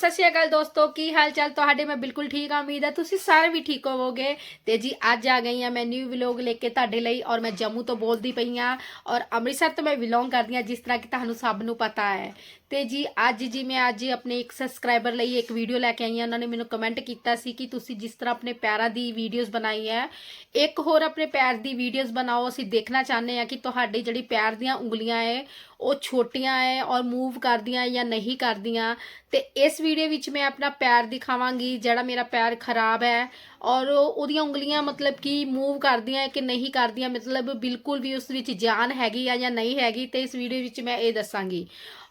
ਸਤਿ ਸ਼੍ਰੀ ਅਕਾਲ ਦੋਸਤੋ, ਕੀ ਹਾਲ ਚਾਲ ਤੁਹਾਡੇ? ਮੈਂ ਬਿਲਕੁਲ ਠੀਕ ਹਾਂ, ਉਮੀਦ ਹੈ ਤੁਸੀਂ ਸਾਰੇ ਵੀ ਠੀਕ ਹੋਵੋਗੇ। ਤੇ ਜੀ, ਅੱਜ ਆ ਗਈ ਆ ਮੈਂ ਨਿਊ ਵਲੌਗ ਲੈ ਕੇ ਤੁਹਾਡੇ ਲਈ ਔਰ ਮੈਂ ਜੰਮੂ ਤੋਂ ਬੋਲਦੀ ਪਈ ਹਾਂ ਔਰ ਅੰਮ੍ਰਿਤਸਰ ਤੋਂ ਮੈਂ ਬਿਲੋਂਗ ਕਰਦੀ ਹਾਂ, ਜਿਸ ਤਰ੍ਹਾਂ ਕਿ ਤੁਹਾਨੂੰ ਸਭ ਨੂੰ ਪਤਾ ਹੈ। ਤੇ ਜੀ, ਅੱਜ ਜੀ ਮੈਂ ਅੱਜ ਆਪਣੇ ਇੱਕ ਸਬਸਕ੍ਰਾਈਬਰ ਲਈ ਇੱਕ ਵੀਡੀਓ ਲੈ ਕੇ ਆਈ ਹਾਂ। ਉਹਨਾਂ ਨੇ ਮੈਨੂੰ ਕਮੈਂਟ ਕੀਤਾ ਸੀ ਕਿ ਤੁਸੀਂ ਜਿਸ ਤਰ੍ਹਾਂ ਆਪਣੇ ਪੈਰਾਂ ਦੀ ਵੀਡੀਓਜ਼ ਬਣਾਈ ਹੈ, ਇੱਕ ਹੋਰ ਆਪਣੇ ਪੈਰ ਦੀ ਵੀਡੀਓਜ਼ ਬਣਾਓ। ਅਸੀਂ ਦੇਖਣਾ ਚਾਹੁੰਦੇ ਹਾਂ ਕਿ ਤੁਹਾਡੀ ਜਿਹੜੀ ਪੈਰ ਦੀਆਂ ਉਂਗਲੀਆਂ ਹੈ, ਉਹ ਛੋਟੀਆਂ ਹੈ ਔਰ ਮੂਵ ਕਰਦੀਆਂ ਜਾਂ ਨਹੀਂ ਕਰਦੀਆਂ। ਤੇ ਇਸ ਵੀਡੀਓ ਵਿੱਚ ਮੈਂ ਆਪਣਾ ਪੈਰ ਦਿਖਾਵਾਂਗੀ, ਜਿਹੜਾ ਮੇਰਾ ਪੈਰ ਖਰਾਬ ਹੈ। ਔਰ ਉਹਦੀਆਂ ਉਂਗਲੀਆਂ ਮਤਲਬ ਕਿ ਮੂਵ ਕਰਦੀਆਂ ਕਿ ਨਹੀਂ ਕਰਦੀਆਂ, ਮਤਲਬ ਬਿਲਕੁਲ ਵੀ ਉਸ ਵਿੱਚ ਜਾਨ ਹੈਗੀ ਆ ਜਾਂ ਨਹੀਂ ਹੈਗੀ ਤੇ ਇਸ ਵੀਡੀਓ ਵਿੱਚ ਮੈਂ ਇਹ ਦੱਸਾਂਗੀ।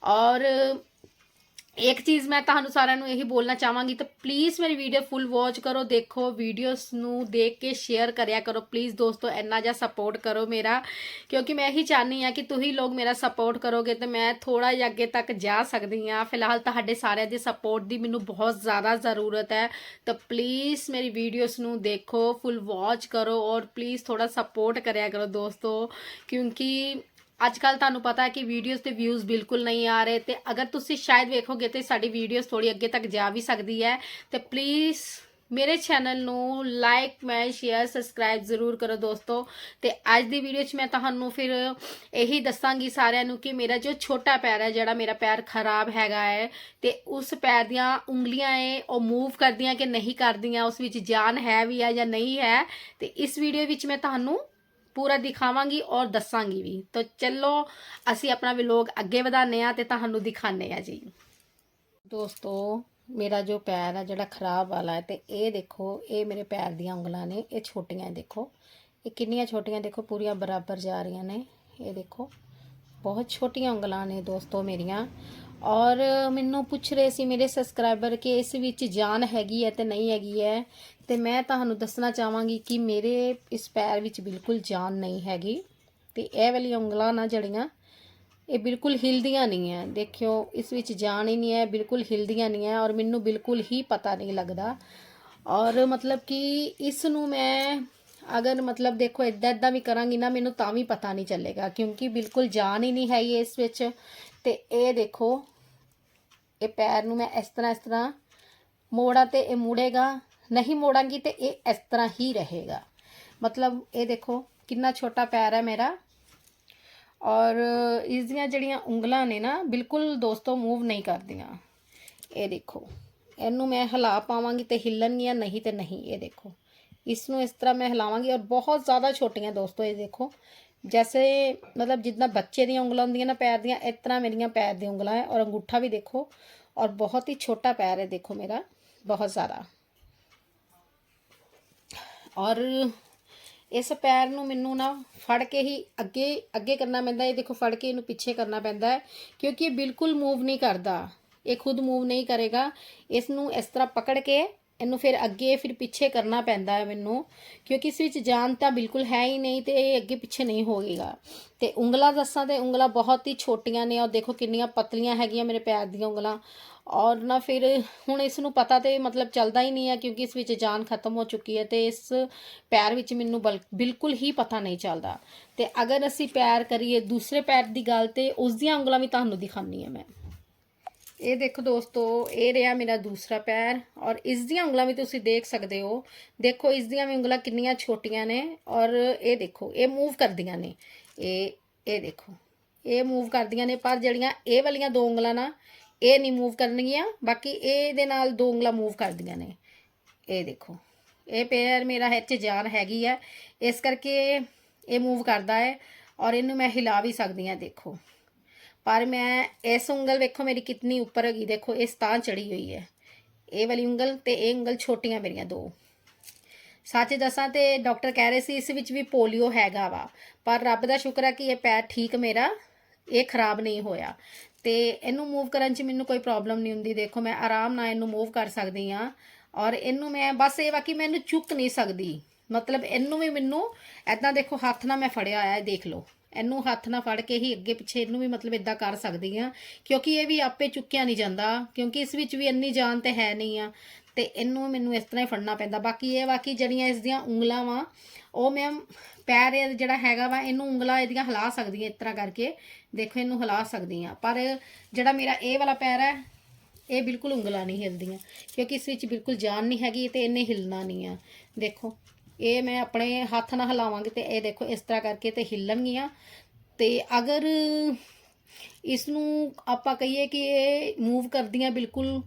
ਔਰ ਇੱਕ ਚੀਜ਼ ਮੈਂ ਤੁਹਾਨੂੰ ਸਾਰਿਆਂ ਨੂੰ ਇਹੀ ਬੋਲਣਾ ਚਾਹਾਂਗੀ ਤਾਂ ਪਲੀਜ਼ ਮੇਰੀ ਵੀਡੀਓ ਫੁੱਲ ਵਾਚ ਕਰੋ, ਦੇਖੋ ਵੀਡੀਓਜ਼ ਨੂੰ ਦੇਖ ਕੇ ਸ਼ੇਅਰ ਕਰਿਆ ਕਰੋ। ਪਲੀਜ਼ ਦੋਸਤੋ, ਇੰਨਾ ਜਿਹਾ ਸਪੋਰਟ ਕਰੋ ਮੇਰਾ, ਕਿਉਂਕਿ ਮੈਂ ਇਹੀ ਚਾਹਨੀ ਆ ਕਿ ਤੁਸੀਂ ਲੋਕ ਮੇਰਾ ਸਪੋਰਟ ਕਰੋਗੇ ਤੇ ਮੈਂ ਥੋੜਾ ਜਿਹਾ ਅੱਗੇ ਤੱਕ ਜਾ ਸਕਦੀ ਆ ਫਿਲਹਾਲ ਤੁਹਾਡੇ ਸਾਰਿਆਂ ਦੇ ਸਪੋਰਟ ਦੀ ਮੈਨੂੰ ਬਹੁਤ ਜ਼ਿਆਦਾ ਜ਼ਰੂਰਤ ਹੈ। ਤਾਂ ਪਲੀਜ਼ ਮੇਰੀ ਵੀਡੀਓਜ਼ ਨੂੰ ਦੇਖੋ ਫੁੱਲ ਵਾਚ ਕਰੋ ਔਰ ਪਲੀਜ਼ ਥੋੜਾ ਸਪੋਰਟ ਕਰਿਆ ਕਰੋ ਦੋਸਤੋ, ਕਿਉਂਕਿ ਅੱਜ ਕੱਲ ਤੁਹਾਨੂੰ ਪਤਾ ਹੈ ਕਿ ਵੀਡੀਓਜ਼ ਤੇ ਵਿਊਜ਼ ਬਿਲਕੁਲ ਨਹੀਂ ਆ ਰਹੇ ਤੇ ਅਗਰ ਤੁਸੀਂ ਸ਼ਾਇਦ ਵੇਖੋਗੇ ਤੇ ਸਾਡੀ ਵੀਡੀਓਜ਼ ਥੋੜੀ ਅੱਗੇ ਤੱਕ ਜਾ ਵੀ ਸਕਦੀ ਹੈ। ਤੇ ਪਲੀਜ਼ ਮੇਰੇ ਚੈਨਲ ਨੂੰ ਲਾਈਕ ਮੈਂ ਸ਼ੇਅਰ ਸਬਸਕ੍ਰਾਈਬ ਜ਼ਰੂਰ ਕਰੋ ਦੋਸਤੋ। ਤੇ ਅੱਜ ਦੀ ਵੀਡੀਓ 'ਚ ਮੈਂ ਤੁਹਾਨੂੰ ਫਿਰ ਇਹੀ ਦੱਸਾਂਗੀ ਸਾਰਿਆਂ ਨੂੰ ਕਿ ਮੇਰਾ ਜੋ ਛੋਟਾ ਪੈਰ ਹੈ, ਜਿਹੜਾ ਮੇਰਾ ਪੈਰ ਖਰਾਬ ਹੈਗਾ ਹੈ, ਤੇ ਉਸ ਪੈਰ ਦੀਆਂ ਉਂਗਲੀਆਂ ਏ ਉਹ ਮੂਵ ਕਰਦੀਆਂ ਕਿ ਨਹੀਂ ਕਰਦੀਆਂ, ਉਸ ਵਿੱਚ ਜਾਨ ਹੈ ਵੀ ਹੈ ਜਾਂ ਨਹੀਂ ਹੈ। ਤੇ ਇਸ ਵੀਡੀਓ ਵਿੱਚ ਮੈਂ ਤੁਹਾਨੂੰ ਪੂਰਾ ਦਿਖਾਵਾਂਗੀ ਔਰ ਦੱਸਾਂਗੀ ਵੀ। ਤਾਂ ਚਲੋ, ਅਸੀਂ ਆਪਣਾ ਵਲੌਗ ਅੱਗੇ ਵਧਾਉਂਦੇ ਆ ਤੇ ਤੁਹਾਨੂੰ ਦਿਖਾਉਂਦੇ ਆ ਜੀ। ਦੋਸਤੋ, ਮੇਰਾ ਜੋ ਪੈਰ ਹੈ ਜਿਹੜਾ ਖਰਾਬ ਵਾਲਾ ਹੈ, ਤੇ ਇਹ ਦੇਖੋ, ਇਹ ਮੇਰੇ ਪੈਰ ਦੀਆਂ ਉਂਗਲਾਂ ਨੇ, ਇਹ ਛੋਟੀਆਂ ਦੇਖੋ। ਇਹ ਕਿੰਨੀਆਂ ਛੋਟੀਆਂ ਦੇਖੋ, ਪੂਰੀਆਂ ਬਰਾਬਰ ਜਾ ਰਹੀਆਂ ਨੇ। ਇਹ ਦੇਖੋ। ਬਹੁਤ ਛੋਟੀਆਂ ਉਂਗਲਾਂ ਨੇ ਦੋਸਤੋ ਮੇਰੀਆਂ। ਔਰ ਮੈਨੂੰ ਪੁੱਛ ਰਹੇ ਸੀ ਮੇਰੇ ਸਬਸਕ੍ਰਾਈਬਰ ਕਿ ਇਸ ਵਿੱਚ ਜਾਨ ਹੈਗੀ ਹੈ ਤੇ ਨਹੀਂ ਹੈਗੀ ਹੈ? ਤੇ ਮੈਂ ਤੁਹਾਨੂੰ ਦੱਸਣਾ ਚਾਹਾਂਗੀ ਕਿ ਮੇਰੇ ਇਸ ਪੈਰ ਵਿੱਚ ਬਿਲਕੁਲ ਜਾਨ ਨਹੀਂ ਹੈਗੀ। ਤੇ ਇਹ ਵਾਲੀ ਉਂਗਲਾਂ ਨਾ ਜੜੀਆਂ ਇਹ ਬਿਲਕੁਲ ਹਿਲਦੀਆਂ ਨਹੀਂ ਹੈ। ਦੇਖਿਓ, ਇਸ ਵਿੱਚ ਜਾਨ ਹੀ ਨਹੀਂ ਹੈ, ਬਿਲਕੁਲ ਹਿਲਦੀਆਂ ਨਹੀਂ ਹੈ ਔਰ ਮੈਨੂੰ ਬਿਲਕੁਲ ਹੀ ਪਤਾ ਨਹੀਂ ਲੱਗਦਾ। ਔਰ ਮਤਲਬ ਕਿ ਇਸ ਨੂੰ ਮੈਂ ਅਗਰ ਮਤਲਬ ਦੇਖੋ ਇਦਾਂ ਇਦਾਂ ਵੀ ਕਰਾਂਗੀ ਨਾ, ਮੈਨੂੰ ਤਾਂ ਵੀ ਪਤਾ ਨਹੀਂ ਚੱਲੇਗਾ, ਕਿਉਂਕਿ ਬਿਲਕੁਲ ਜਾਨ ਹੀ ਨਹੀਂ ਹੈ ਇਸ ਵਿੱਚ। ਤੇ ਇਹ ਦੇਖੋ, ਇਹ ਪੈਰ ਨੂੰ ਮੈਂ ਇਸ ਤਰ੍ਹਾਂ ਇਸ ਤਰ੍ਹਾਂ ਮੋੜਾ ਤੇ ਇਹ ਮੁੜੇਗਾ, ਨਹੀਂ ਮੋੜਾਂਗੀ ਤੇ ਇਹ ਇਸ ਤਰ੍ਹਾਂ ਹੀ ਰਹੇਗਾ। ਮਤਲਬ ਇਹ ਦੇਖੋ ਕਿੰਨਾ ਛੋਟਾ ਪੈਰ ਹੈ ਮੇਰਾ। ਔਰ ਇਸ ਦੀਆਂ ਜਿਹੜੀਆਂ ਉਂਗਲਾਂ ਨੇ ਨਾ, ਬਿਲਕੁਲ ਦੋਸਤੋ ਮੂਵ ਨਹੀਂ ਕਰਦੀਆਂ। ਇਹ ਦੇਖੋ, ਇਹਨੂੰ ਮੈਂ ਹਿਲਾ ਪਾਵਾਂਗੀ ਤੇ ਹਿੱਲਣਗੀਆਂ, ਨਹੀਂ ਤੇ ਨਹੀਂ, ਇਹ ਦੇਖੋ। ਇਸ ਨੂੰ ਇਸ ਤਰ੍ਹਾਂ ਮੈਂ ਹਿਲਾਵਾਂਗੀ ਔਰ ਬਹੁਤ ਜ਼ਿਆਦਾ ਛੋਟੀਆਂ ਦੋਸਤੋ, ਇਹ ਦੇਖੋ। ਜੈਸੇ ਮਤਲਬ ਜਿੱਦਾਂ ਬੱਚੇ ਦੀਆਂ ਉਂਗਲਾਂ ਹੁੰਦੀਆਂ ਨਾ ਪੈਰ ਦੀਆਂ, ਇਸ ਤਰ੍ਹਾਂ ਮੇਰੀਆਂ ਪੈਰ ਦੀਆਂ ਉਂਗਲਾਂ ਹੈ ਔਰ ਅੰਗੂਠਾ ਵੀ ਦੇਖੋ ਔਰ ਬਹੁਤ ਹੀ ਛੋਟਾ ਪੈਰ ਹੈ ਦੇਖੋ ਮੇਰਾ, ਬਹੁਤ ਜ਼ਿਆਦਾ। ਔਰ ਇਸ ਪੈਰ ਨੂੰ ਮੈਨੂੰ ਨਾ ਫੜ ਕੇ ਹੀ ਅੱਗੇ ਅੱਗੇ ਕਰਨਾ ਪੈਂਦਾ, ਇਹ ਦੇਖੋ ਫੜ ਕੇ ਇਹਨੂੰ ਪਿੱਛੇ ਕਰਨਾ ਪੈਂਦਾ ਹੈ ਕਿਉਂਕਿ ਇਹ ਬਿਲਕੁਲ ਮੂਵ ਨਹੀਂ ਕਰਦਾ। ਇਹ ਖੁਦ ਮੂਵ ਨਹੀਂ ਕਰੇਗਾ। ਇਸ ਨੂੰ ਇਸ ਤਰ੍ਹਾਂ ਪਕੜ ਕੇ ਇਹਨੂੰ ਫਿਰ ਅੱਗੇ ਫਿਰ ਪਿੱਛੇ ਕਰਨਾ ਪੈਂਦਾ ਹੈ ਮੈਨੂੰ, ਕਿਉਂਕਿ ਇਸ ਵਿੱਚ ਜਾਨ ਤਾਂ ਬਿਲਕੁਲ ਹੈ ਹੀ ਨਹੀਂ ਤੇ ਇਹ ਅੱਗੇ ਪਿੱਛੇ ਨਹੀਂ ਹੋਏਗਾ ਤੇ ਉਂਗਲਾਂ ਦੱਸਾਂ ਤੇ ਉਂਗਲਾਂ ਬਹੁਤ ਹੀ ਛੋਟੀਆਂ ਨੇ ਔਰ ਦੇਖੋ ਕਿੰਨੀਆਂ ਪਤਲੀਆਂ ਹੈਗੀਆਂ ਮੇਰੇ ਪੈਰ ਦੀਆਂ ਉਂਗਲਾਂ। ਔਰ ਨਾ ਫਿਰ ਹੁਣ ਇਸ ਨੂੰ ਪਤਾ ਤੇ ਮਤਲਬ ਚੱਲਦਾ ਹੀ ਨਹੀਂ ਹੈ ਕਿਉਂਕਿ ਇਸ ਵਿੱਚ ਜਾਨ ਖਤਮ ਹੋ ਚੁੱਕੀ ਹੈ ਤੇ ਇਸ ਪੈਰ ਵਿੱਚ ਮੈਨੂੰ ਬਲ- ਬਿਲਕੁਲ ਹੀ ਪਤਾ ਨਹੀਂ ਚੱਲਦਾ। ਤੇ ਅਗਰ ਅਸੀਂ ਪੈਰ ਕਰੀਏ ਦੂਸਰੇ ਪੈਰ ਦੀ ਗੱਲ ਤੇ ਉਸ ਦੀਆਂ ਉਂਗਲਾਂ ਵੀ ਤੁਹਾਨੂੰ ਦਿਖਾਉਂਦੀ ਹਾਂ ਮੈਂ। ਇਹ ਦੇਖੋ ਦੋਸਤੋ, ਇਹ ਰਿਹਾ ਮੇਰਾ ਦੂਸਰਾ ਪੈਰ ਔਰ ਇਸ ਦੀਆਂ ਉਂਗਲਾਂ ਵੀ ਤੁਸੀਂ ਦੇਖ ਸਕਦੇ ਹੋ। ਦੇਖੋ, ਇਸ ਦੀਆਂ ਵੀ ਉਂਗਲਾਂ ਕਿੰਨੀਆਂ ਛੋਟੀਆਂ ਨੇ ਔਰ ਇਹ ਦੇਖੋ, ਇਹ ਮੂਵ ਕਰਦੀਆਂ ਨੇ। ਇਹ ਇਹ ਦੇਖੋ, ਇਹ ਮੂਵ ਕਰਦੀਆਂ ਨੇ, ਪਰ ਜਿਹੜੀਆਂ ਇਹ ਵਾਲੀਆਂ ਦੋ ਉਂਗਲਾਂ ਨਾ, ਇਹ ਨਹੀਂ ਮੂਵ ਕਰਨਗੀਆਂ, ਬਾਕੀ ਇਹਦੇ ਨਾਲ ਦੋ ਉਂਗਲਾਂ ਮੂਵ ਕਰਦੀਆਂ ਨੇ। ਇਹ ਦੇਖੋ, ਇਹ ਪੈਰ ਮੇਰਾ ਹੈ ਚ ਜਾਨ ਹੈਗੀ ਹੈ ਇਸ ਕਰਕੇ ਇਹ ਮੂਵ ਕਰਦਾ ਹੈ ਔਰ ਇਹਨੂੰ ਮੈਂ ਹਿਲਾ ਵੀ ਸਕਦੀ ਹਾਂ, ਦੇਖੋ। ਪਰ ਮੈਂ ਇਸ ਉਂਗਲ ਵੇਖੋ ਮੇਰੀ ਕਿੰਨੀ ਉੱਪਰ ਹੈਗੀ, ਦੇਖੋ, ਇਸ ਤਾਂ ਚੜੀ ਹੋਈ ਹੈ। ਇਹ ਵਾਲੀ ਉਂਗਲ ਤੇ ਇਹ ਉਂਗਲ ਛੋਟੀਆਂ ਮੇਰੀਆਂ ਦੋ। ਸੱਚ ਦੱਸਾਂ ਤੇ ਡਾਕਟਰ ਕਹਿ ਰਹੇ ਸੀ, ਇਸ ਵਿੱਚ ਵੀ ਪੋਲੀਓ ਹੈਗਾ ਵਾ। ਪਰ ਰੱਬ ਦਾ ਸ਼ੁਕਰ ਹੈ ਕਿ ਇਹ ਪੈਰ ਠੀਕ ਮੇਰਾ, ਇਹ ਖਰਾਬ ਨਹੀਂ ਹੋਇਆ। ਤੇ ਇਹਨੂੰ ਮੂਵ ਕਰਨ 'ਚ ਮੈਨੂੰ ਕੋਈ ਪ੍ਰੋਬਲਮ ਨਹੀਂ ਹੁੰਦੀ। ਦੇਖੋ, ਮੈਂ ਆਰਾਮ ਨਾਲ ਇਹਨੂੰ ਮੂਵ ਕਰ ਸਕਦੀ ਆ ਔਰ ਇਹਨੂੰ ਮੈਂ, ਬਸ ਇਹ ਵਾ ਕਿ ਮੈਂ ਇਹਨੂੰ ਚੁੱਕ ਨਹੀਂ ਸਕਦੀ। ਮਤਲਬ ਇਹਨੂੰ ਵੀ ਮੈਨੂੰ ਐਦਾਂ ਦੇਖੋ, ਹੱਥ ਨਾਲ ਮੈਂ ਫੜਿਆ ਹੋਇਆ ਹੈ ਦੇਖ ਲਓ। ਇਹਨੂੰ ਹੱਥ ਨਾਲ ਫੜ ਕੇ ਹੀ ਅੱਗੇ ਪਿੱਛੇ ਇਹਨੂੰ ਵੀ ਮਤਲਬ ਇਦਾਂ ਕਰ ਸਕਦੀ ਆ। ਕਿਉਂਕਿ ਇਹ ਵੀ ਆਪੇ ਚੁੱਕਿਆ ਨਹੀਂ ਜਾਂਦਾ। ਕਿਉਂਕਿ ਇਸ ਵਿੱਚ ਵੀ ਇੰਨੀ ਜਾਨ ਤੇ ਹੈ ਨਹੀਂ ਆ। ਤੇ ਇਹਨੂੰ ਮੈਨੂੰ ਇਸ ਤਰ੍ਹਾਂ ਹੀ ਫੜਨਾ ਪੈਂਦਾ। ਬਾਕੀ ਇਹ ਬਾਕੀ ਜਿਹੜੀਆਂ ਇਸ ਦੀਆਂ ਉਂਗਲਾਂ ਵਾ, ਉਹ ਮੈਂ ਪੈਰ ਇਹ ਜਿਹੜਾ ਹੈਗਾ ਵਾ, ਇਹਨੂੰ ਉਂਗਲਾਂ ਇਹਦੀਆਂ ਹਿਲਾ ਸਕਦੀ ਹਾਂ ਇਸ ਤਰ੍ਹਾਂ ਕਰਕੇ। ਦੇਖੋ, ਇਹਨੂੰ ਹਿਲਾ ਸਕਦੀ ਆ ਪਰ ਜਿਹੜਾ ਮੇਰਾ ਇਹ ਵਾਲਾ ਪੈਰ ਹੈ, ਇਹ ਬਿਲਕੁਲ ਉਂਗਲਾਂ ਨਹੀਂ ਹਿਲਦੀਆਂ। ਕਿਉਂਕਿ ਇਸ ਵਿੱਚ ਬਿਲਕੁਲ ਜਾਨ ਨਹੀਂ ਹੈਗੀ ਤੇ ਇਹਨੇ ਹਿਲਣਾ ਨਹੀਂ ਆ। ਦੇਖੋ। ਇਹ ਮੈਂ ਆਪਣੇ ਹੱਥ ਨਾਲ ਹਿਲਾਵਾਂਗੀ ਤੇ ਇਹ ਦੇਖੋ ਇਸ ਤਰ੍ਹਾਂ ਕਰਕੇ ਤੇ ਹਿੱਲਣਗੀਆਂ। ਤੇ ਅਗਰ ਇਸ ਨੂੰ ਆਪਾਂ ਕਹੀਏ ਕਿ ਇਹ ਮੂਵ ਕਰਦੀਆਂ ਬਿਲਕੁਲ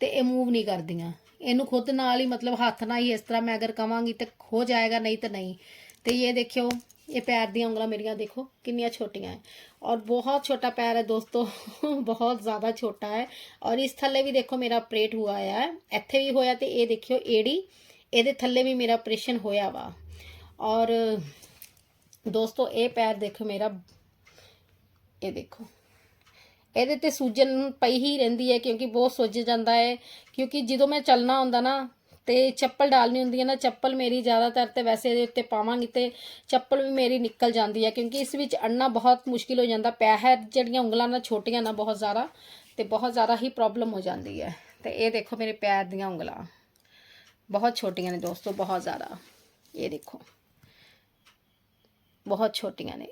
ਤੇ ਇਹ ਮੂਵ ਨਹੀਂ ਕਰਦੀਆਂ। ਇਹਨੂੰ ਖੁਦ ਨਾਲ ਹੀ ਮਤਲਬ ਹੱਥ ਨਾਲ ਹੀ ਇਸ ਤਰ੍ਹਾਂ ਮੈਂ ਅਗਰ ਕਵਾਂਗੀ ਤੇ ਹੋ ਜਾਏਗਾ, ਨਹੀਂ ਤਾਂ ਨਹੀਂ। ਤੇ ਇਹ ਦੇਖਿਓ, ਇਹ ਪੈਰ ਦੀਆਂ ਉਂਗਲਾਂ ਮੇਰੀਆਂ ਦੇਖੋ ਕਿੰਨੀਆਂ ਛੋਟੀਆਂ ਹੈ ਔਰ ਬਹੁਤ ਛੋਟਾ ਪੈਰ ਹੈ ਦੋਸਤੋ, ਬਹੁਤ ਜ਼ਿਆਦਾ ਛੋਟਾ ਹੈ ਔਰ ਇਸ ਥੱਲੇ ਵੀ ਦੇਖੋ ਮੇਰਾ ਆਪਰੇਟ ਹੁਆ ਹੈ ਇੱਥੇ ਵੀ ਹੋਇਆ ਤੇ ਇਹ ਦੇਖਿਓ, ਏੜੀ ਇਹਦੇ ਥੱਲੇ ਵੀ ਮੇਰਾ ਆਪਰੇਸ਼ਨ ਹੋਇਆ ਵਾ। ਔਰ ਦੋਸਤੋ, ਇਹ ਪੈਰ ਦੇਖੋ ਮੇਰਾ। ਇਹ ਦੇਖੋ। ਇਹਦੇ ਤੇ ਸੂਜਨ ਪਈ ਹੀ ਰਹਿੰਦੀ ਹੈ ਕਿਉਂਕਿ ਬਹੁਤ ਸੁੱਜ ਜਾਂਦਾ ਹੈ। ਕਿਉਂਕਿ ਜਦੋਂ ਮੈਂ ਚੱਲਣਾ ਹੁੰਦਾ ਨਾ, ਤੇ ਚੱਪਲ ਡਾਲਨੀ ਹੁੰਦੀ ਹੈ ਨਾ, ਚੱਪਲ ਮੇਰੀ ਜ਼ਿਆਦਾਤਰ ਤੇ ਵੈਸੇ ਇਹਦੇ ਉੱਤੇ ਪਾਵਾਂਗੀ ਤੇ ਚੱਪਲ ਵੀ ਮੇਰੀ ਨਿਕਲ ਜਾਂਦੀ ਹੈ। ਕਿਉਂਕਿ ਇਸ ਵਿੱਚ ਅੜਨਾ ਬਹੁਤ ਮੁਸ਼ਕਿਲ ਹੋ ਜਾਂਦਾ, ਪੈਰ ਜਿਹੜੀਆਂ ਉਂਗਲਾਂ ਨਾ ਛੋਟੀਆਂ ਨਾ ਬਹੁਤ ਜ਼ਿਆਦਾ, ਤੇ ਬਹੁਤ ਜ਼ਿਆਦਾ ਹੀ ਪ੍ਰੋਬਲਮ ਹੋ ਜਾਂਦੀ ਹੈ। ਤੇ ਇਹ ਦੇਖੋ ਮੇਰੇ ਪੈਰ ਦੀਆਂ ਉਂਗਲਾਂ। ਬਹੁਤ ਛੋਟੀਆਂ ਨੇ ਦੋਸਤੋ ਬਹੁਤ ਜ਼ਿਆਦਾ ਇਹ ਦੇਖੋ ਬਹੁਤ ਛੋਟੀਆਂ ਨੇ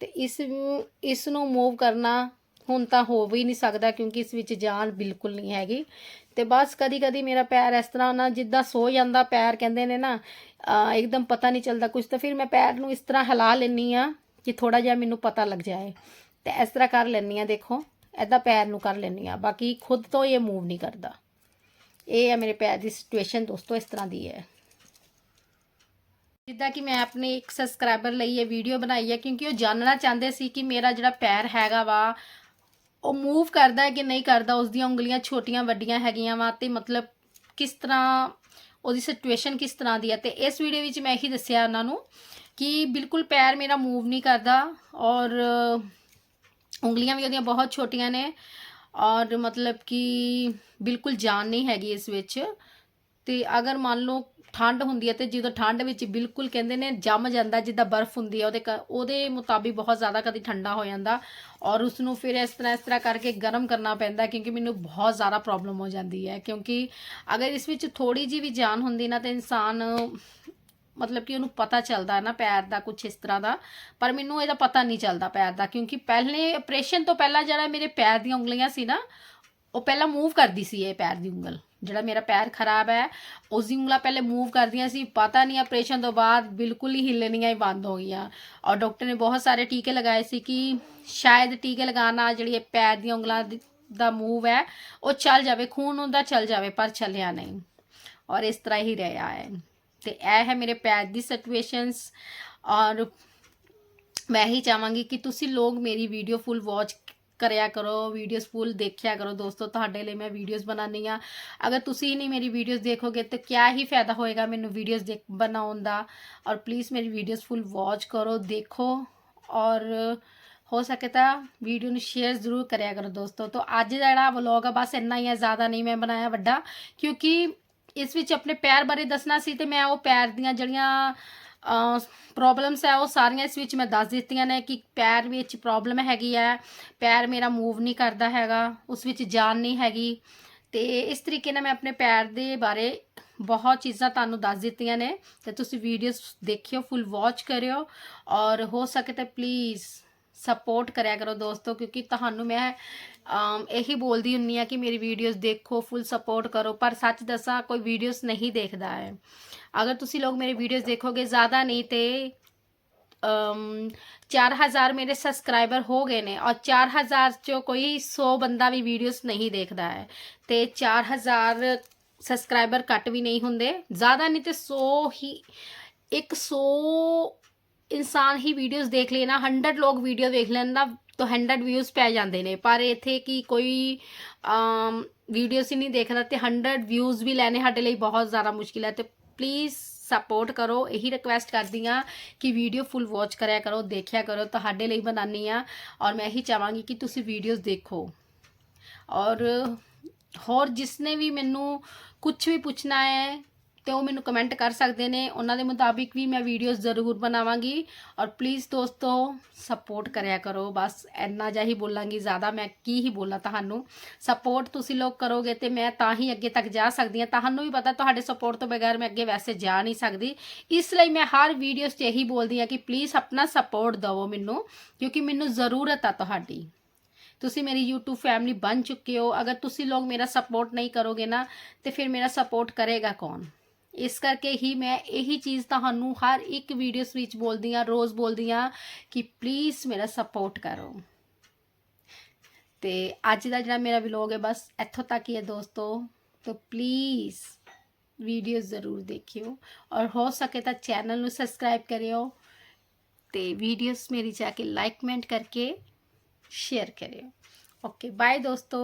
ਤੇ ਇਸ ਨੂੰ ਇਸ ਨੂੰ ਮੂਵ ਕਰਨਾ ਹੁਣ ਤਾਂ ਹੋ ਵੀ ਨਹੀਂ ਸਕਦਾ ਕਿਉਂਕਿ ਇਸ ਵਿੱਚ ਜਾਨ ਬਿਲਕੁਲ ਨਹੀਂ ਹੈਗੀ ਤੇ ਬਸ ਕਦੀ ਕਦੀ ਮੇਰਾ ਪੈਰ ਇਸ ਤਰ੍ਹਾਂ ਨਾ ਜਿੱਦਾਂ ਸੋ ਜਾਂਦਾ ਪੈਰ ਕਹਿੰਦੇ ਨੇ ਨਾ ਇੱਕਦਮ ਪਤਾ ਨਹੀਂ ਚੱਲਦਾ ਕੁਝ ਤਾਂ ਫਿਰ ਮੈਂ ਪੈਰ ਨੂੰ ਇਸ ਤਰ੍ਹਾਂ ਹਿਲਾ ਲੈਂਦੀ ਆ ਕਿ ਥੋੜਾ ਜਿਹਾ ਮੈਨੂੰ ਪਤਾ ਲੱਗ ਜਾਏ ਤੇ ਇਸ ਤਰ੍ਹਾਂ ਕਰ ਲੈਂਦੀ ਆ ਦੇਖੋ ਐਦਾਂ ਪੈਰ ਨੂੰ ਕਰ ਲੈਂਦੀ ਆ ਬਾਕੀ ਖੁਦ ਤੋਂ ਇਹ ਮੂਵ ਨਹੀਂ ਕਰਦਾ ਇਹ ਹੈ ਮੇਰੇ ਪੈਰ ਦੀ ਸਿਚੁਏਸ਼ਨ ਦੋਸਤੋ, ਇਸ ਤਰ੍ਹਾਂ ਦੀ ਹੈ। ਜਿੱਦਾਂ ਕਿ ਮੈਂ ਆਪਣੇ ਇੱਕ ਸਬਸਕ੍ਰਾਈਬਰ ਲਈ ਇਹ ਵੀਡੀਓ ਬਣਾਈ ਹੈ, ਕਿਉਂਕਿ ਉਹ ਜਾਣਨਾ ਚਾਹੁੰਦੇ ਸੀ ਕਿ ਮੇਰਾ ਜਿਹੜਾ ਪੈਰ ਹੈਗਾ ਵਾ, ਉਹ ਮੂਵ ਕਰਦਾ ਹੈ ਕਿ ਨਹੀਂ ਕਰਦਾ ਉਸ ਦੀਆਂ ਉਂਗਲੀਆਂ ਛੋਟੀਆਂ ਵੱਡੀਆਂ ਹੈਗੀਆਂ ਵਾ, ਤੇ ਮਤਲਬ ਕਿਸ ਤਰ੍ਹਾਂ, ਉਹਦੀ ਸਿਚੁਏਸ਼ਨ ਕਿਸ ਤਰ੍ਹਾਂ ਦੀ ਹੈ। ਤੇ ਇਸ ਵੀਡੀਓ ਵਿੱਚ ਮੈਂ ਇਹੀ ਦੱਸਿਆ ਉਹਨਾਂ ਨੂੰ ਕਿ ਬਿਲਕੁਲ ਪੈਰ ਮੇਰਾ ਮੂਵ ਨਹੀਂ ਕਰਦਾ ਔਰ ਉਂਗਲੀਆਂ ਵੀ ਉਹਦੀਆਂ ਬਹੁਤ ਛੋਟੀਆਂ ਨੇ ਔਰ ਮਤਲਬ ਕਿ ਬਿਲਕੁਲ ਜਾਨ ਨਹੀਂ ਹੈਗੀ ਇਸ ਵਿੱਚ। ਤੇ ਅਗਰ ਮੰਨ ਲਓ ਠੰਡ ਹੁੰਦੀ ਹੈ ਤੇ ਜਦੋਂ ਠੰਡ ਵਿੱਚ ਬਿਲਕੁਲ ਕਹਿੰਦੇ ਨੇ ਜੰਮ ਜਾਂਦਾ, ਜਿੱਦਾਂ ਬਰਫ਼ ਹੁੰਦੀ ਹੈ, ਉਹਦੇ ਕ- ਉਹਦੇ ਮੁਤਾਬਿਕ ਬਹੁਤ ਜ਼ਿਆਦਾ ਕਦੀ ਠੰਡਾ ਹੋ ਜਾਂਦਾ ਔਰ ਉਸ ਨੂੰ ਫਿਰ ਇਸ ਤਰ੍ਹਾਂ ਇਸ ਤਰ੍ਹਾਂ ਕਰਕੇ ਗਰਮ ਕਰਨਾ ਪੈਂਦਾ ਕਿਉਂਕਿ ਮੈਨੂੰ ਬਹੁਤ ਜ਼ਿਆਦਾ ਪ੍ਰੋਬਲਮ ਹੋ ਜਾਂਦੀ ਹੈ। ਕਿਉਂਕਿ ਅਗਰ ਇਸ ਵਿੱਚ ਥੋੜੀ ਜੀ ਵੀ ਜਾਨ ਹੁੰਦੀ ਨਾ ਤੇ ਇਨਸਾਨ ਮਤਲਬ ਕਿ ਉਹਨੂੰ ਪਤਾ ਚੱਲਦਾ ਨਾ ਪੈਰ ਦਾ ਕੁਝ ਇਸ ਤਰ੍ਹਾਂ ਦਾ, ਪਰ ਮੈਨੂੰ ਇਹਦਾ ਪਤਾ ਨਹੀਂ ਚੱਲਦਾ ਪੈਰ ਦਾ, ਕਿਉਂਕਿ ਪਹਿਲੇ ਆਪਰੇਸ਼ਨ ਤੋਂ ਪਹਿਲਾਂ ਜਿਹੜਾ ਮੇਰੇ ਪੈਰ ਦੀਆਂ ਉਂਗਲੀਆਂ ਸੀ ਨਾ, ਉਹ ਪਹਿਲਾਂ ਮੂਵ ਕਰਦੀ ਸੀ ਇਹ ਪੈਰ ਦੀ ਉਂਗਲ, ਜਿਹੜਾ ਮੇਰਾ ਪੈਰ ਖਰਾਬ ਹੈ, ਉਸ ਦੀ ਉਂਗਲਾਂ ਪਹਿਲੇ ਮੂਵ ਕਰਦੀਆਂ ਸੀ, ਪਤਾ ਨਹੀਂ ਆਪਰੇਸ਼ਨ ਤੋਂ ਬਾਅਦ ਬਿਲਕੁਲ ਹੀ ਹਿੱਲਣੀਆਂ ਹੀ ਬੰਦ ਹੋ ਗਈਆਂ, ਔਰ ਡਾਕਟਰ ਨੇ ਬਹੁਤ ਸਾਰੇ ਟੀਕੇ ਲਗਾਏ ਸੀ ਕਿ ਸ਼ਾਇਦ ਟੀਕੇ ਲਗਾਉਣ ਨਾਲ ਜਿਹੜੀ ਇਹ ਪੈਰ ਦੀਆਂ ਉਂਗਲਾਂ ਦੀ- ਦਾ ਮੂਵ ਹੈ, ਉਹ ਚੱਲ ਜਾਵੇ, ਖੂਨ ਉਹਦਾ ਚੱਲ ਜਾਵੇ, ਪਰ ਚੱਲਿਆ ਨਹੀਂ, ਔਰ ਇਸ ਤਰ੍ਹਾਂ ਹੀ ਰਿਹਾ ਹੈ। ਤੇ ਇਹ ਹੈ ਮੇਰੇ ਪੈਰ ਦੀ ਸਿਚੁਏਸ਼ਨਸ ਔਰ ਮੈਂ ਹੀ ਚਾਹਾਂਗੀ ਕਿ ਤੁਸੀਂ ਲੋਕ ਮੇਰੀ ਵੀਡੀਓ ਫੁੱਲ ਵਾਚ ਕਰਿਆ ਕਰੋ ਵੀਡੀਓਜ਼ ਫੁੱਲ ਦੇਖਿਆ ਕਰੋ ਦੋਸਤੋ, ਤੁਹਾਡੇ ਲਈ ਮੈਂ ਵੀਡੀਓਜ਼ ਬਣਾਉਂਦੀ ਆ ਅਗਰ ਤੁਸੀਂ ਹੀ ਨਹੀਂ ਮੇਰੀ ਵੀਡੀਓਜ਼ ਦੇਖੋਗੇ ਤਾਂ ਕਿਆ ਹੀ ਫਾਇਦਾ ਹੋਏਗਾ ਮੈਨੂੰ ਵੀਡੀਓਜ਼ ਦੇਖ, ਬਣਾਉਣ ਦਾ? ਔਰ ਪਲੀਜ਼ ਮੇਰੀ ਵੀਡੀਓਜ਼ ਫੁੱਲ ਵਾਚ ਕਰੋ, ਦੇਖੋ ਔਰ ਹੋ ਸਕੇ ਤਾਂ ਵੀਡੀਓ ਨੂੰ ਸ਼ੇਅਰ ਜ਼ਰੂਰ ਕਰਿਆ ਕਰੋ ਦੋਸਤੋ। ਤੋਂ ਅੱਜ ਦਾ ਜਿਹੜਾ ਵਲੌਗ ਆ, ਬਸ ਇੰਨਾ ਹੀ ਹੈ, ਜ਼ਿਆਦਾ ਨਹੀਂ ਮੈਂ ਬਣਾਇਆ ਵੱਡਾ, ਕਿਉਂਕਿ ਇਸ ਵਿੱਚ ਆਪਣੇ ਪੈਰ ਬਾਰੇ ਦੱਸਣਾ ਸੀ ਤੇ ਮੈਂ ਉਹ ਪੈਰ ਦੀਆਂ ਜਿਹੜੀਆਂ ਪ੍ਰੋਬਲਮਸ ਹੈ, ਉਹ ਸਾਰੀਆਂ ਇਸ ਵਿੱਚ ਮੈਂ ਦੱਸ ਦਿੱਤੀਆਂ ਨੇ ਕਿ ਪੈਰ ਵਿੱਚ ਪ੍ਰੋਬਲਮ ਹੈਗੀ ਹੈ, ਪੈਰ ਮੇਰਾ ਮੂਵ ਨਹੀਂ ਕਰਦਾ ਹੈਗਾ, ਉਸ ਵਿੱਚ ਜਾਨ ਨਹੀਂ ਹੈਗੀ ਤੇ ਇਸ ਤਰੀਕੇ ਨਾਲ ਮੈਂ ਆਪਣੇ ਪੈਰ ਦੇ ਬਾਰੇ ਬਹੁਤ ਚੀਜ਼ਾਂ ਤੁਹਾਨੂੰ ਦੱਸ ਦਿੱਤੀਆਂ ਨੇ ਤੇ ਤੁਸੀਂ ਵੀਡੀਓਜ਼ ਦੇਖਿਓ ਫੁੱਲ ਵਾਚ ਕਰਿਓ ਔਰ ਹੋ ਸਕੇ ਤਾਂ ਪਲੀਜ਼ ਸਪੋਰਟ ਕਰਿਆ ਕਰੋ ਦੋਸਤੋ, ਕਿਉਂਕਿ ਤੁਹਾਨੂੰ ਮੈਂ ਇਹੀ ਬੋਲਦੀ ਹੁੰਨੀ ਆ ਕਿ ਮੇਰੀ ਵੀਡੀਓਜ਼ ਦੇਖੋ ਫੁੱਲ ਸਪੋਰਟ ਕਰੋ, ਪਰ ਸੱਚ ਦੱਸਾਂ, ਕੋਈ ਵੀਡੀਓਜ਼ ਨਹੀਂ ਦੇਖਦਾ ਹੈ। ਅਗਰ ਤੁਸੀਂ ਲੋਕ ਮੇਰੀ ਵੀਡੀਓਜ਼ ਦੇਖੋਗੇ ਜ਼ਿਆਦਾ ਨਹੀਂ ਤੇ, ਅਮ 4000 ਮੇਰੇ ਸਬਸਕ੍ਰਾਈਬਰ ਹੋ ਗਏ ਨੇ ਔਰ 4000 ਚੋਂ ਕੋਈ 100 ਬੰਦਾ ਵੀ ਵੀਡੀਓਜ਼ ਨਹੀਂ ਦੇਖਦਾ ਹੈ। ਤੇ 4000 ਸਬਸਕ੍ਰਾਈਬਰ ਘੱਟ ਵੀ ਨਹੀਂ ਹੁੰਦੇ, ਜ਼ਿਆਦਾ ਨਹੀਂ ਤੇ 100 ਹੀ 100 ਇਨਸਾਨ ਹੀ ਵੀਡੀਓਜ਼ ਦੇਖ ਲੈਣਾ 100 ਲੋਕ ਵੀਡੀਓ ਦੇਖ ਲੈਣ ਦਾ ਤਾਂ 100 ਵਿਊਜ਼ ਪੈ ਜਾਂਦੇ ਨੇ। ਪਰ ਇੱਥੇ ਕੀ ਕੋਈ, ਅਮ ਵੀਡੀਓਜ਼ ਹੀ ਨਹੀਂ ਦੇਖਦਾ ਤੇ 100 ਵਿਊਜ਼ ਵੀ ਲੈਣੇ ਸਾਡੇ ਲਈ ਬਹੁਤ ਜ਼ਿਆਦਾ ਮੁਸ਼ਕਿਲ ਹੈ ਤੇ ਪਲੀਜ਼ ਸਪੋਰਟ ਕਰੋ। ਇਹੀ ਰਿਕਵੈਸਟ ਕਰਦੀ ਆ ਕਿ ਵੀਡੀਓ ਫੁੱਲ ਵਾਚ ਕਰਿਆ ਕਰੋ, ਦੇਖਿਆ ਕਰੋ, ਤੁਹਾਡੇ ਲਈ ਬਣਾਉਣੀ ਆ ਔਰ ਮੈਂ ਇਹੀ ਚਾਹਾਂਗੀ ਕਿ ਤੁਸੀਂ ਵੀਡੀਓਜ਼ ਦੇਖੋ। ਔਰ ਹੋਰ ਜਿਸਨੇ ਵੀ ਮੈਨੂੰ ਕੁਝ ਵੀ ਪੁੱਛਣਾ ਹੈ ਤੇ ਉਹ ਮੈਨੂੰ ਕਮੈਂਟ ਕਰ ਸਕਦੇ ਨੇ। ਉਹਨਾਂ ਦੇ ਮੁਤਾਬਿਕ ਵੀ ਮੈਂ ਵੀਡੀਓਜ਼ ਜ਼ਰੂਰ ਬਣਾਵਾਂਗੀ। ਔਰ ਪਲੀਜ਼ ਦੋਸਤੋ ਸਪੋਰਟ ਕਰਿਆ ਕਰੋ। ਬਸ ਇੰਨਾ ਜਿਹਾ ਹੀ ਬੋਲਾਂਗੀ, ਜ਼ਿਆਦਾ ਮੈਂ ਕੀ ਹੀ ਬੋਲਾਂ ਤੁਹਾਨੂੰ। ਸਪੋਰਟ ਤੁਸੀਂ ਲੋਕ ਕਰੋਗੇ ਤੇ ਮੈਂ ਤਾਂ ਹੀ ਅੱਗੇ ਤੱਕ ਜਾ ਸਕਦੀ ਹਾਂ। ਤੁਹਾਨੂੰ ਵੀ ਪਤਾ, ਤੁਹਾਡੇ ਸਪੋਰਟ ਤੋਂ ਬਗੈਰ ਮੈਂ ਅੱਗੇ ਵੈਸੇ ਜਾ ਨਹੀਂ ਸਕਦੀ। ਇਸ ਲਈ ਮੈਂ ਹਰ ਵੀਡੀਓਜ਼ 'ਚ ਇਹੀ ਬੋਲਦੀ ਹਾਂ ਕਿ ਪਲੀਜ਼ ਆਪਣਾ ਸਪੋਰਟ ਦਿਵੋ ਮੈਨੂੰ, ਕਿਉਂਕਿ ਮੈਨੂੰ ਜ਼ਰੂਰਤ ਆ ਤੁਹਾਡੀ। ਤੁਸੀਂ ਮੇਰੀ YouTube ਫੈਮਿਲੀ ਬਣ ਚੁੱਕੇ ਹੋ। ਅਗਰ ਤੁਸੀਂ ਲੋਕ ਮੇਰਾ ਸਪੋਰਟ ਨਹੀਂ ਕਰੋਗੇ ਨਾ, ਤੇ ਫਿਰ ਮੇਰਾ ਸਪੋਰਟ ਕਰੇਗਾ ਕੌਣ? ਇਸ ਕਰਕੇ ਹੀ ਮੈਂ ਇਹੀ ਚੀਜ਼ ਤੁਹਾਨੂੰ ਹਰ ਇੱਕ ਵੀਡੀਓਸ ਵਿੱਚ ਬੋਲਦੀ ਆ ਰੋਜ਼ ਬੋਲਦੀ ਆ ਕਿ ਪਲੀਜ਼ ਮੇਰਾ ਸਪੋਰਟ ਕਰੋ। ਤੇ ਅੱਜ ਦਾ ਜਿਹੜਾ ਮੇਰਾ ਵਲੌਗ ਹੈ, ਬਸ ਇੱਥੋਂ ਤੱਕ ਹੀ ਹੈ ਦੋਸਤੋ। तो ਪਲੀਜ਼ ਵੀਡੀਓ ਜ਼ਰੂਰ ਦੇਖਿਓ। ਔਰ ਹੋ ਸਕੇ ਤਾਂ ਚੈਨਲ ਨੂੰ ਸਬਸਕ੍ਰਾਈਬ ਕਰਿਓ। ਤੇ ਵੀਡੀਓਸ ਮੇਰੀ ਜਾ ਕੇ ਲਾਈਕ ਕਮੈਂਟ ਕਰਕੇ ਸ਼ੇਅਰ ਕਰਿਓ। ਓਕੇ ਬਾਏ ਦੋਸਤੋ।